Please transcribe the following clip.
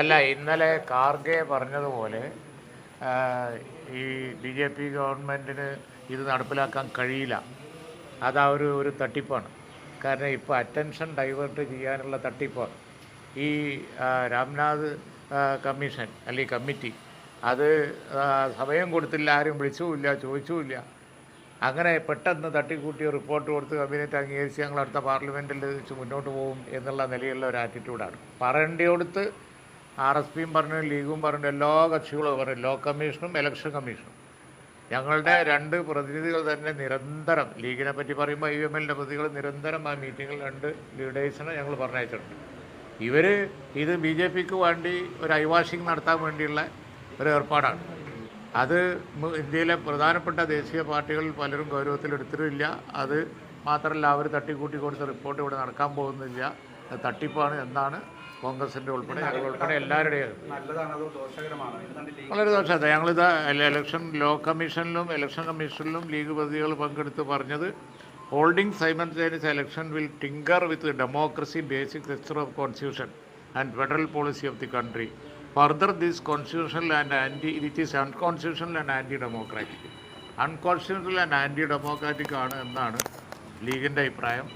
അല്ല ഇന്നലെ കാർഗെ പറഞ്ഞതുപോലെ ഈ ബി ജെ പി ഗവൺമെന്റിന് ഇത് നടപ്പിലാക്കാൻ കഴിയില്ല. അത് ആ ഒരു ഒരു തട്ടിപ്പാണ്. കാരണം ഇപ്പോൾ അറ്റൻഷൻ ഡൈവേർട്ട് ചെയ്യാനുള്ള തട്ടിപ്പാണ് ഈ രാംനാഥ് കമ്മീഷൻ അല്ലെങ്കിൽ കമ്മിറ്റി അത് സമയം കൊടുത്തില്ല ആരും വിളിച്ചുമില്ല ചോദിച്ചുമില്ല. അങ്ങനെ പെട്ടെന്ന് തട്ടിക്കൂട്ടിയ റിപ്പോർട്ട് കൊടുത്ത് കബിനറ്റ് അംഗീകരിച്ച് ഞങ്ങൾ അടുത്ത പാർലമെന്റിൽ വെച്ച് മുന്നോട്ട് പോകും എന്നുള്ള നിലയിലുള്ള ഒരു ആറ്റിറ്റ്യൂഡാണ് പറയേണ്ടിയോടുത്ത് ആർ എസ് പിയും പറഞ്ഞു ലീഗും പറഞ്ഞു എല്ലാ കക്ഷികളും പറഞ്ഞു ലോ കമ്മീഷനും ഇലക്ഷൻ കമ്മീഷനും. ഞങ്ങളുടെ രണ്ട് പ്രതിനിധികൾ തന്നെ നിരന്തരം ലീഗിനെ പറ്റി പറയുമ്പോൾ ഐ എം എല്ലിന്റെ പ്രതികൾ നിരന്തരം ആ മീറ്റിങ്ങിൽ രണ്ട് ലീഡേഴ്സിനെ ഞങ്ങൾ പറഞ്ഞയച്ചിട്ടുണ്ട്. ഇവർ ഇത് ബി ജെ പിക്ക് വേണ്ടി ഒരു ഐവാഷിംഗ് നടത്താൻ വേണ്ടിയുള്ള ഒരു ഏർപ്പാടാണ്. അത് ഇന്ത്യയിലെ പ്രധാനപ്പെട്ട ദേശീയ പാർട്ടികളിൽ പലരും ഗൗരവത്തിലെടുത്തിട്ടില്ല. അത് മാത്രമല്ല അവർ തട്ടിക്കൂട്ടി കൊടുത്ത റിപ്പോർട്ട് ഇവിടെ നടക്കാൻ പോകുന്നില്ല. തട്ടിപ്പാണ് എന്നാണ് കോൺഗ്രസിന്റെ ഉൾപ്പെടെ ഞങ്ങൾ ഉൾപ്പെടെ എല്ലാവരുടെയും വളരെ ദോഷമാണ് ഞങ്ങളിത് ഇലക്ഷൻ ലോ കമ്മീഷനിലും ഇലക്ഷൻ കമ്മീഷനിലും ലീഗ് പ്രതികൾ പങ്കെടുത്ത് പറഞ്ഞത് holding simultaneous election will tinker with democracy basic structure of constitution and federal policy of the country further this constitutional and anti it is unconstitutional and anti democratic unconstitutional and anti democratic ആണ് എന്നാണ് ലീഗിന്റെ അഭിപ്രായം.